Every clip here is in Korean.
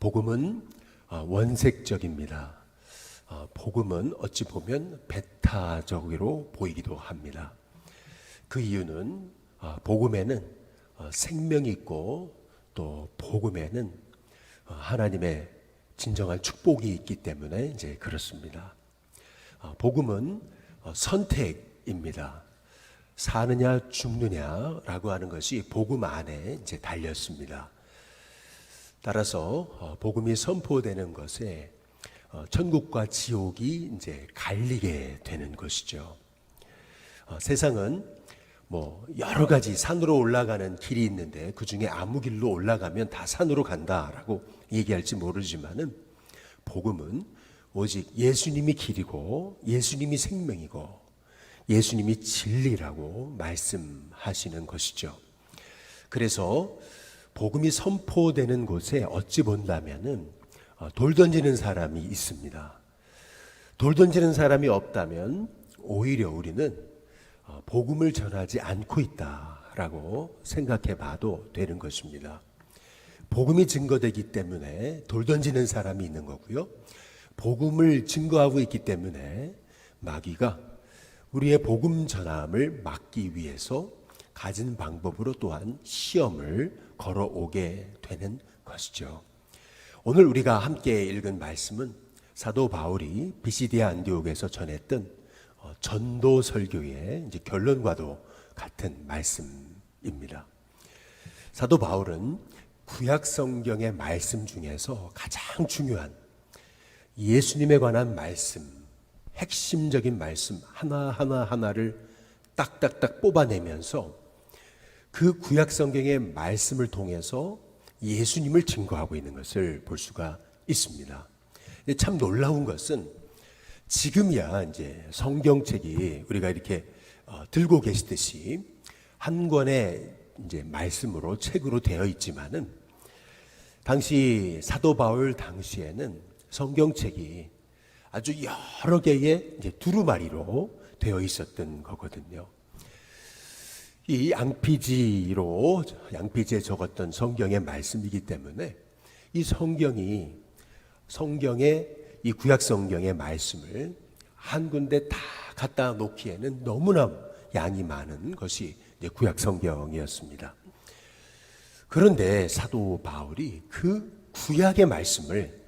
복음은 어, 원색적입니다. 어, 복음은 어찌 보면 배타적으로 보이기도 합니다. 그 이유는 어, 복음에는 어, 생명이 있고 또 복음에는 어, 하나님의 진정한 축복이 있기 때문에 이제 그렇습니다. 어, 복음은 어, 선택입니다. 사느냐 죽느냐라고 하는 것이 복음 안에 이제 달렸습니다. 따라서 어, 복음이 선포되는 것에 어, 천국과 지옥이 이제 갈리게 되는 것이죠. 어, 세상은 뭐 여러 가지 산으로 올라가는 길이 있는데 그 중에 아무 길로 올라가면 다 산으로 간다라고 얘기할지 모르지만은 복음은 오직 예수님이 길이고 예수님이 생명이고 예수님이 진리라고 말씀하시는 것이죠. 그래서 복음이 선포되는 곳에 어찌 본다면은 어, 돌 던지는 사람이 있습니다. 돌 던지는 사람이 없다면 오히려 우리는 어, 복음을 전하지 않고 있다라고 생각해 봐도 되는 것입니다. 복음이 증거되기 때문에 돌 던지는 사람이 있는 거고요. 복음을 증거하고 있기 때문에 마귀가 우리의 복음 전함을 막기 위해서 가진 방법으로 또한 시험을 걸어오게 되는 것이죠. 오늘 우리가 함께 읽은 말씀은 사도 바울이 비시디아 안디옥에서 전했던 어, 전도 설교의 이제 결론과도 같은 말씀입니다. 사도 바울은 구약 성경의 말씀 중에서 가장 중요한 예수님에 관한 말씀, 핵심적인 말씀 하나하나 하나를 딱딱딱 뽑아내면서 그 구약 성경의 말씀을 통해서 예수님을 증거하고 있는 것을 볼 수가 있습니다. 참 놀라운 것은 지금이야 이제 성경책이 우리가 이렇게 어, 들고 계시듯이 한 권의 이제 말씀으로 책으로 되어 있지만은 당시 사도 바울 당시에는 성경책이 아주 여러 개의 두루마리로 되어 있었던 거거든요. 이 양피지로 양피지에 적었던 성경의 말씀이기 때문에 이 성경이 성경의 이 구약 성경의 말씀을 한 군데 다 갖다 놓기에는 너무나 양이 많은 것이 구약 성경이었습니다. 그런데 사도 바울이 그 구약의 말씀을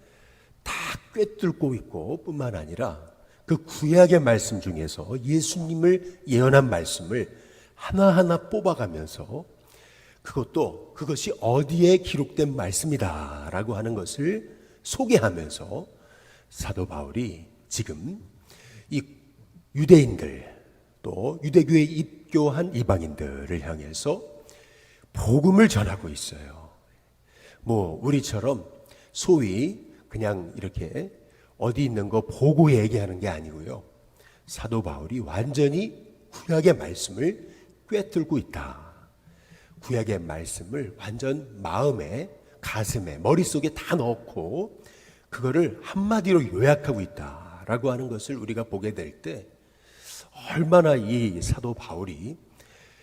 다 꿰뚫고 있고 뿐만 아니라 그 구약의 말씀 중에서 예수님을 예언한 말씀을 하나하나 뽑아가면서 그것도 그것이 어디에 기록된 말씀이다라고 하는 것을 소개하면서 사도 바울이 지금 이 유대인들 또 유대교에 입교한 이방인들을 향해서 복음을 전하고 있어요. 뭐 우리처럼 소위 그냥 이렇게 어디 있는 거 보고 얘기하는 게 아니고요. 사도 바울이 완전히 구약의 말씀을 꿰뚫고 있다. 구약의 말씀을 완전 마음에, 가슴에, 머릿속에 다 넣고 그거를 한마디로 요약하고 있다라고 하는 것을 우리가 보게 될 때 얼마나 이 사도 바울이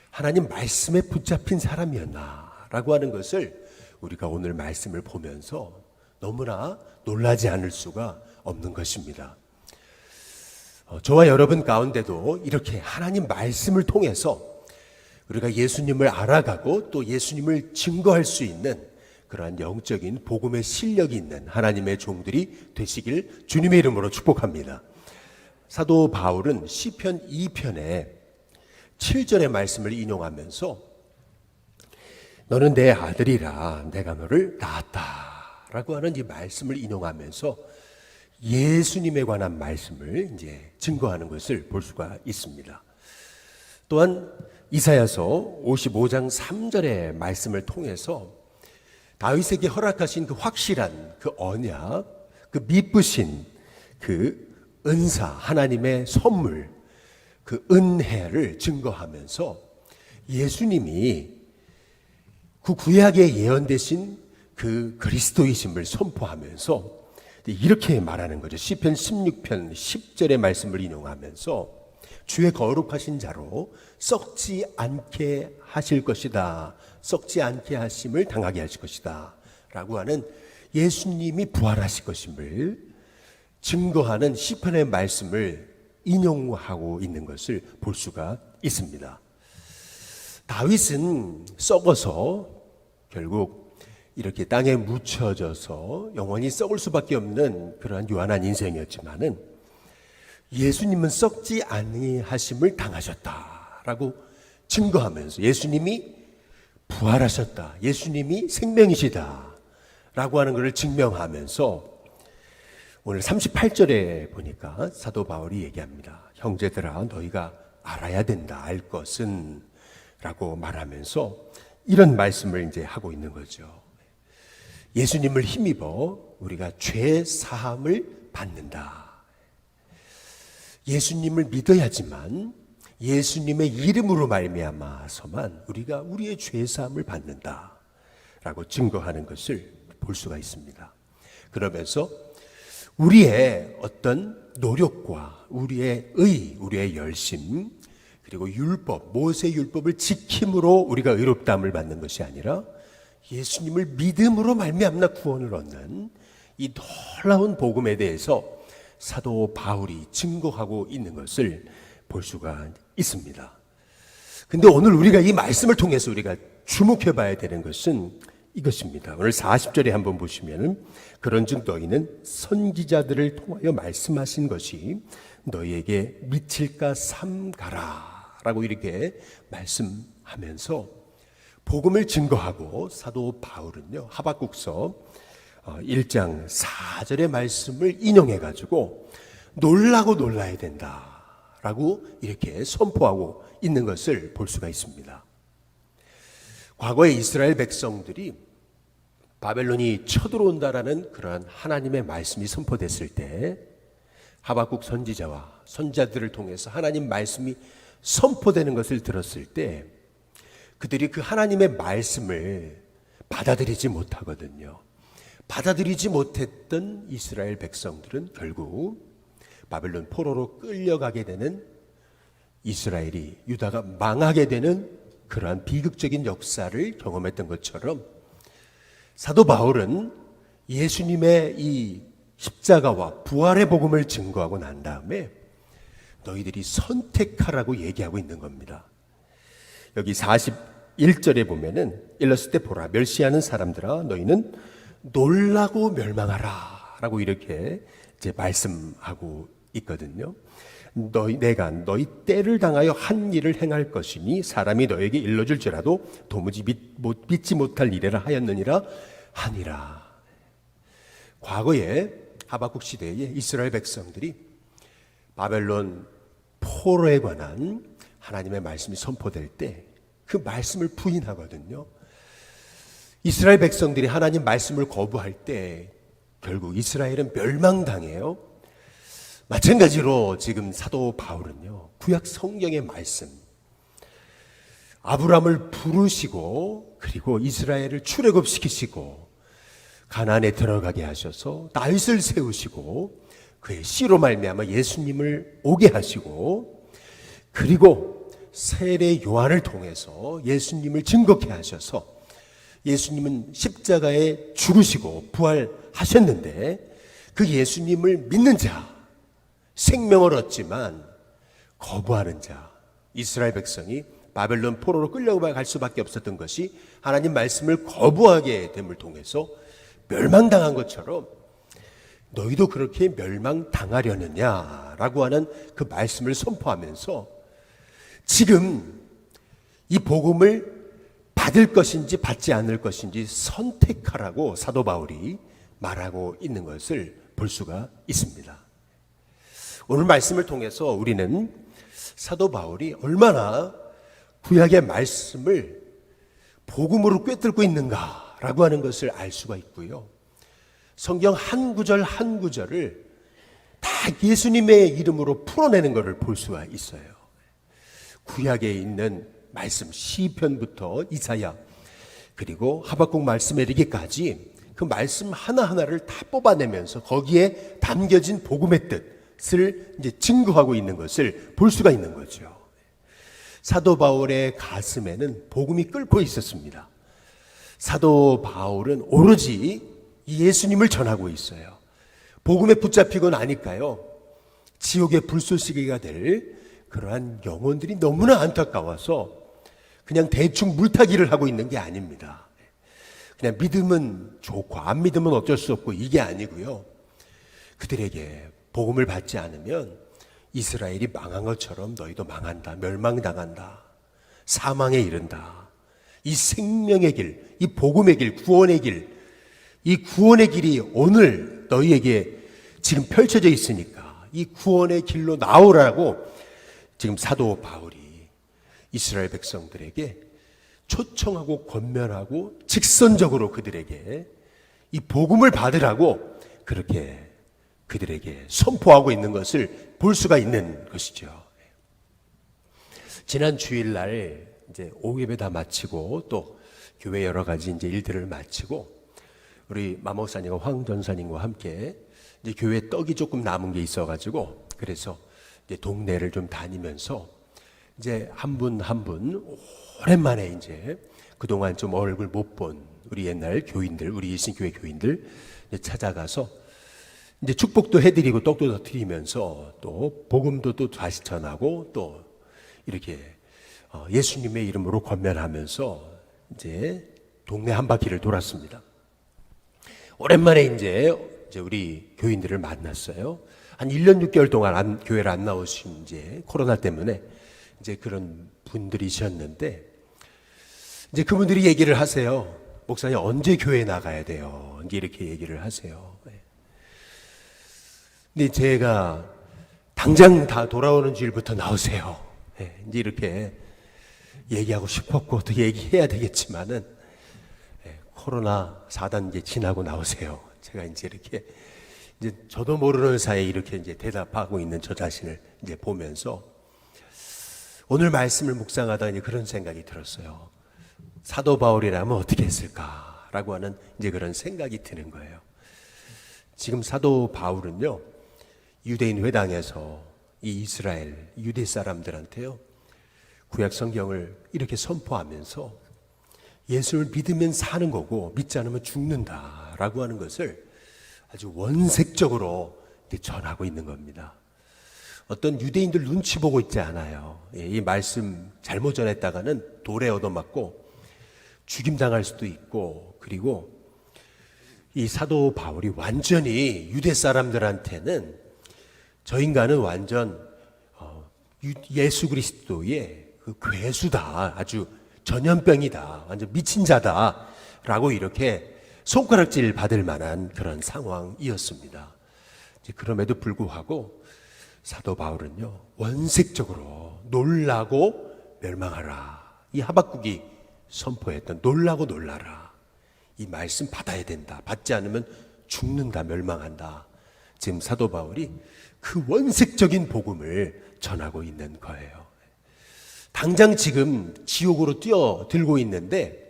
하나님 말씀에 붙잡힌 사람이었나라고 하는 것을 우리가 오늘 말씀을 보면서 너무나 놀라지 않을 수가 없는 것입니다. 어, 저와 여러분 가운데도 이렇게 하나님 말씀을 통해서 우리가 예수님을 알아가고 또 예수님을 증거할 수 있는 그러한 영적인 복음의 실력이 있는 하나님의 종들이 되시길 주님의 이름으로 축복합니다. 사도 바울은 시편 2편에 7절의 말씀을 인용하면서 너는 내 아들이라 내가 너를 낳았다라고 하는 이 말씀을 인용하면서 예수님에 관한 말씀을 이제 증거하는 것을 볼 수가 있습니다. 또한 이사야서 55장 3절의 말씀을 통해서 다윗에게 허락하신 그 확실한 그 언약, 그 미쁘신 그 은사, 하나님의 선물, 그 은혜를 증거하면서 예수님이 그 구약에 예언되신 그 그리스도이심을 선포하면서 이렇게 말하는 거죠. 시편 16편 10절의 말씀을 인용하면서 주의 거룩하신 자로 썩지 않게 하실 것이다. 썩지 않게 하심을 당하게 하실 것이다. 라고 하는 예수님이 부활하실 것임을 증거하는 시편의 말씀을 인용하고 있는 것을 볼 수가 있습니다. 다윗은 썩어서 결국 이렇게 땅에 묻혀져서 영원히 썩을 수밖에 없는 그러한 유한한 인생이었지만은 예수님은 썩지 아니하심을 당하셨다라고 증거하면서 예수님이 부활하셨다. 예수님이 생명이시다라고 하는 것을 증명하면서 오늘 38절에 보니까 사도 바울이 얘기합니다. 형제들아 너희가 알아야 된다. 알 것은 라고 말하면서 이런 말씀을 이제 하고 있는 거죠. 예수님을 힘입어 우리가 죄 사함을 받는다. 예수님을 믿어야지만 예수님의 이름으로 말미암아서만 우리가 우리의 죄 사함을 받는다라고 증거하는 것을 볼 수가 있습니다. 그러면서 우리의 어떤 노력과 우리의 의, 우리의 열심, 그리고 율법, 모세 율법을 지킴으로 우리가 의롭다함을 받는 것이 아니라 예수님을 믿음으로 말미암나 구원을 얻는 이 놀라운 복음에 대해서 사도 바울이 증거하고 있는 것을 볼 수가 있습니다. 근데 오늘 우리가 이 말씀을 통해서 우리가 주목해 봐야 되는 것은 이것입니다. 오늘 40절에 한번 보시면 그런즉 너희는 선지자들을 통하여 말씀하신 것이 너희에게 미칠까 삼가라라고 이렇게 말씀하면서 복음을 증거하고 사도 바울은요 하박국서 1장 4절의 말씀을 인용해 가지고 놀라고 놀라야 된다라고 이렇게 선포하고 있는 것을 볼 수가 있습니다. 과거에 이스라엘 백성들이 바벨론이 쳐들어온다라는 그러한 하나님의 말씀이 선포됐을 때 하박국 선지자와 선자들을 통해서 하나님 말씀이 선포되는 것을 들었을 때 그들이 그 하나님의 말씀을 받아들이지 못하거든요. 받아들이지 못했던 이스라엘 백성들은 결국 바벨론 포로로 끌려가게 되는 이스라엘이 유다가 망하게 되는 그러한 비극적인 역사를 경험했던 것처럼 사도 바울은 예수님의 이 십자가와 부활의 복음을 증거하고 난 다음에 너희들이 선택하라고 얘기하고 있는 겁니다. 여기 41절에 보면은 일렀을 때 보라 멸시하는 사람들아 너희는 놀라고 멸망하라 라고 이렇게 이제 말씀하고 있거든요. 너희 내가 너희 때를 당하여 한 일을 행할 것이니 사람이 너에게 일러줄지라도 도무지 믿, 못, 믿지 못할 일이라 하였느니라 하니라. 과거에 하박국 시대에 이스라엘 백성들이 바벨론 포로에 관한 하나님의 말씀이 선포될 때 그 말씀을 부인하거든요. 이스라엘 백성들이 하나님 말씀을 거부할 때 결국 이스라엘은 멸망당해요. 마찬가지로 지금 사도 바울은요, 구약 성경의 말씀, 아브람을 부르시고, 그리고 이스라엘을 출애굽시키시고, 가나안에 들어가게 하셔서 다윗을 세우시고, 그의 씨로 말미암아 예수님을 오게 하시고, 그리고 세례 요한을 통해서 예수님을 증거케 하셔서 예수님은 십자가에 죽으시고 부활하셨는데 그 예수님을 믿는 자, 생명을 얻지만 거부하는 자 이스라엘 백성이 바벨론 포로로 끌려갈 수밖에 없었던 것이 하나님 말씀을 거부하게 됨을 통해서 멸망당한 것처럼 너희도 그렇게 멸망당하려느냐라고 하는 그 말씀을 선포하면서 지금 이 복음을 받을 것인지 받지 않을 것인지 선택하라고 사도 바울이 말하고 있는 것을 볼 수가 있습니다. 오늘 말씀을 통해서 우리는 사도 바울이 얼마나 구약의 말씀을 복음으로 꿰뚫고 있는가라고 하는 것을 알 수가 있고요. 성경 한 구절 한 구절을 다 예수님의 이름으로 풀어내는 것을 볼 수가 있어요. 구약에 있는 말씀 시편부터 이사야 그리고 하박국 말씀에 이르기까지 그 말씀 하나하나를 다 뽑아내면서 거기에 담겨진 복음의 뜻 것을 이제 증거하고 있는 것을 볼 수가 있는 거죠. 사도 바울의 가슴에는 복음이 끓고 있었습니다. 사도 바울은 오로지 이 예수님을 전하고 있어요. 복음에 붙잡히고 나니까요. 지옥의 불쏘시개가 될 그러한 영혼들이 너무나 안타까워서 그냥 대충 물타기를 하고 있는 게 아닙니다. 그냥 믿으면 좋고 안 믿으면 어쩔 수 없고 이게 아니고요. 그들에게 복음을 받지 않으면 이스라엘이 망한 것처럼 너희도 망한다. 멸망당한다. 사망에 이른다. 이 생명의 길, 이 복음의 길, 구원의 길, 이 구원의 길이 오늘 너희에게 지금 펼쳐져 있으니까 이 구원의 길로 나오라고 지금 사도 바울이 이스라엘 백성들에게 초청하고 권면하고 직선적으로 그들에게 이 복음을 받으라고 그렇게 그들에게 선포하고 있는 것을 볼 수가 있는 것이죠. 지난 주일날 이제 오예배 다 마치고 또 교회 여러 가지 이제 일들을 마치고 우리 마목사님과 황 전사님과 함께 이제 교회 떡이 조금 남은 게 있어가지고 그래서 동네를 좀 다니면서 이제 한 분 한 분 오랜만에 이제 그동안 좀 얼굴 못 본 우리 옛날 교인들, 우리 일신교회 교인들 찾아가서 이제 축복도 해드리고 떡도 더 드리면서 또 복음도 또 다시 전하고 또 이렇게 어, 예수님의 이름으로 권면하면서 이제 동네 한 바퀴를 돌았습니다. 오랜만에 이제 우리 교인들을 만났어요. 한 1년 6개월 동안 안, 교회를 안 나오신 이제 코로나 때문에 이제 그런 분들이셨는데 이제 그분들이 얘기를 하세요. 목사님 언제 교회 나가야 돼요? 이제 이렇게 얘기를 하세요. 네. 근데 제가 당장 다 돌아오는 주일부터 나오세요. 네, 이제 이렇게 얘기하고 싶었고 또 얘기해야 되겠지만은 네, 코로나 4단계 지나고 나오세요. 제가 이제 이렇게 이제 저도 모르는 사이에 이렇게 이제 대답하고 있는 저 자신을 이제 보면서 오늘 말씀을 묵상하다 이제 그런 생각이 들었어요. 사도 바울이라면 어떻게 했을까라고 하는 이제 그런 생각이 드는 거예요. 지금 사도 바울은요, 유대인 회당에서 이 이스라엘 유대 사람들한테요, 구약 성경을 이렇게 선포하면서 예수를 믿으면 사는 거고 믿지 않으면 죽는다라고 하는 것을 아주 원색적으로 전하고 있는 겁니다. 어떤 유대인들 눈치 보고 있지 않아요. 예, 이 말씀 잘못 전했다가는 돌에 얻어맞고 죽임당할 수도 있고 그리고 이 사도 바울이 완전히 유대 사람들한테는 저 인간은 완전 어, 예수 그리스도의 그 괴수다. 아주 전염병이다. 완전 미친 자다 라고 이렇게 손가락질 받을 만한 그런 상황이었습니다. 그럼에도 불구하고 사도 바울은요, 원색적으로 놀라고 멸망하라. 이 하박국이 선포했던 놀라고 놀라라. 이 말씀 받아야 된다. 받지 않으면 죽는다, 멸망한다. 지금 사도 바울이 그 원색적인 복음을 전하고 있는 거예요. 당장 지금 지옥으로 뛰어들고 있는데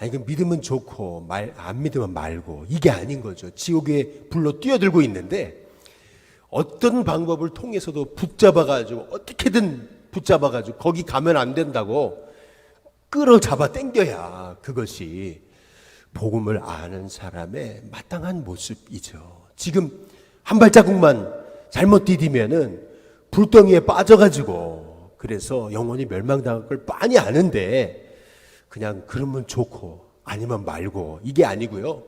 아니, 그 믿으면 좋고, 말, 안 믿으면 말고, 이게 아닌 거죠. 지옥에 불로 뛰어들고 있는데, 어떤 방법을 통해서도 붙잡아가지고, 어떻게든 붙잡아가지고, 거기 가면 안 된다고, 끌어잡아 당겨야 그것이 복음을 아는 사람의 마땅한 모습이죠. 지금 한 발자국만 잘못 디디면은 불덩이에 빠져가지고, 그래서 영혼이 멸망당할 걸 빤히 아는데, 그냥 그러면 좋고 아니면 말고 이게 아니고요.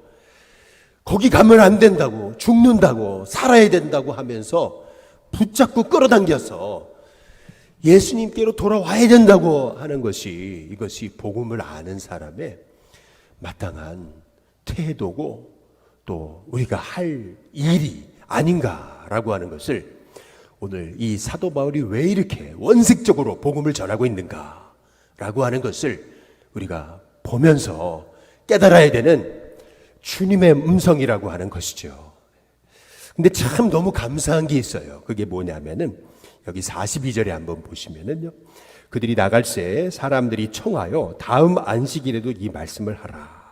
거기 가면 안 된다고 죽는다고 살아야 된다고 하면서 붙잡고 끌어당겨서 예수님께로 돌아와야 된다고 하는 것이 이것이 복음을 아는 사람의 마땅한 태도고 또 우리가 할 일이 아닌가라고 하는 것을 오늘 이 사도 바울이 왜 이렇게 원색적으로 복음을 전하고 있는가라고 하는 것을 우리가 보면서 깨달아야 되는 주님의 음성이라고 하는 것이죠. 근데 참 너무 감사한 게 있어요. 그게 뭐냐면은 여기 42절에 한번 보시면은요. 그들이 나갈 새 사람들이 청하여 다음 안식일에도 이 말씀을 하라.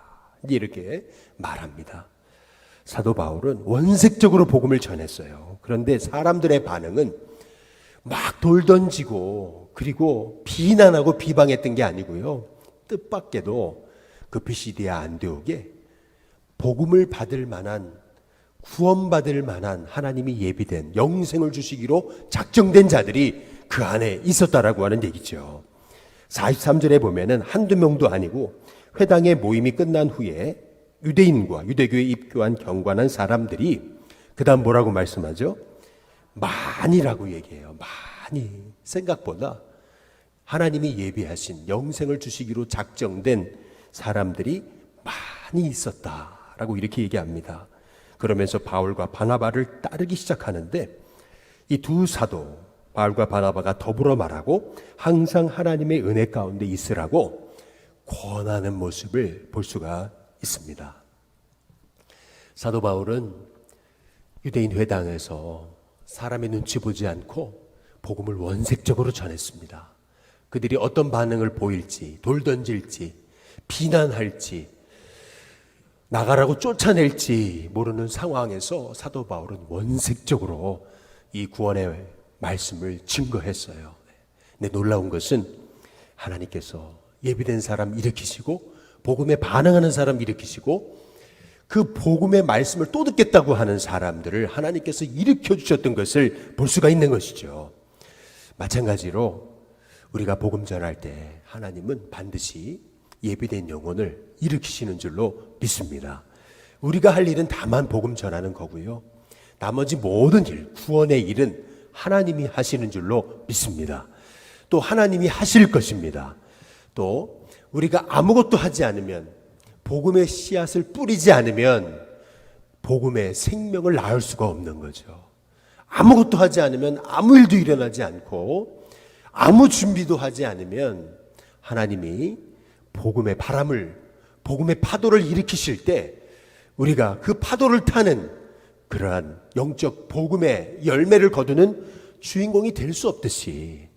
이렇게 말합니다. 사도 바울은 원색적으로 복음을 전했어요. 그런데 사람들의 반응은 막 돌 던지고 그리고 비난하고 비방했던 게 아니고요. 뜻밖에도 그 피시디아 안디옥에 복음을 받을 만한 구원받을 만한 하나님이 예비된 영생을 주시기로 작정된 자들이 그 안에 있었다라고 하는 얘기죠. 43절에 보면은 한두 명도 아니고 회당의 모임이 끝난 후에 유대인과 유대교에 입교한 경관한 사람들이 그다음 뭐라고 말씀하죠? 많이라고 얘기해요. 많이 생각보다 하나님이 예비하신 영생을 주시기로 작정된 사람들이 많이 있었다라고 이렇게 얘기합니다. 그러면서 바울과 바나바를 따르기 시작하는데 이 두 사도 바울과 바나바가 더불어 말하고 항상 하나님의 은혜 가운데 있으라고 권하는 모습을 볼 수가 있습니다. 사도 바울은 유대인 회당에서 사람의 눈치 보지 않고 복음을 원색적으로 전했습니다. 그들이 어떤 반응을 보일지, 돌 던질지, 비난할지, 나가라고 쫓아낼지 모르는 상황에서 사도 바울은 원색적으로 이 구원의 말씀을 증거했어요. 근데 놀라운 것은 하나님께서 예비된 사람 일으키시고 복음에 반응하는 사람 일으키시고 그 복음의 말씀을 또 듣겠다고 하는 사람들을 하나님께서 일으켜 주셨던 것을 볼 수가 있는 것이죠. 마찬가지로 우리가 복음 전할 때 하나님은 반드시 예비된 영혼을 일으키시는 줄로 믿습니다. 우리가 할 일은 다만 복음 전하는 거고요. 나머지 모든 일, 구원의 일은 하나님이 하시는 줄로 믿습니다. 또 하나님이 하실 것입니다. 또 우리가 아무것도 하지 않으면 복음의 씨앗을 뿌리지 않으면 복음의 생명을 낳을 수가 없는 거죠. 아무것도 하지 않으면 아무 일도 일어나지 않고 아무 준비도 하지 않으면 하나님이 복음의 바람을 복음의 파도를 일으키실 때 우리가 그 파도를 타는 그러한 영적 복음의 열매를 거두는 주인공이 될 수 없듯이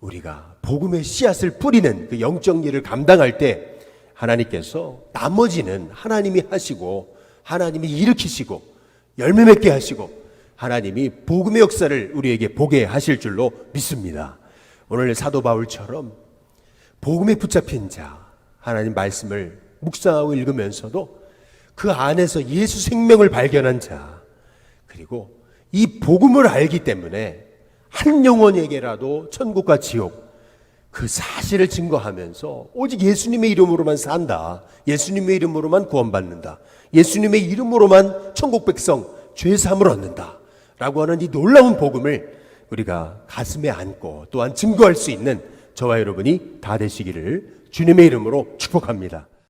우리가 복음의 씨앗을 뿌리는 그 영적 일을 감당할 때 하나님께서 나머지는 하나님이 하시고 하나님이 일으키시고 열매 맺게 하시고 하나님이 복음의 역사를 우리에게 보게 하실 줄로 믿습니다. 오늘 사도 바울처럼 복음에 붙잡힌 자 하나님 말씀을 묵상하고 읽으면서도 그 안에서 예수 생명을 발견한 자 그리고 이 복음을 알기 때문에 한 영혼에게라도 천국과 지옥 그 사실을 증거하면서 오직 예수님의 이름으로만 산다. 예수님의 이름으로만 구원받는다. 예수님의 이름으로만 천국 백성 죄 사함을 얻는다. 라고 하는 이 놀라운 복음을 우리가 가슴에 안고 또한 증거할 수 있는 저와 여러분이 다 되시기를 주님의 이름으로 축복합니다.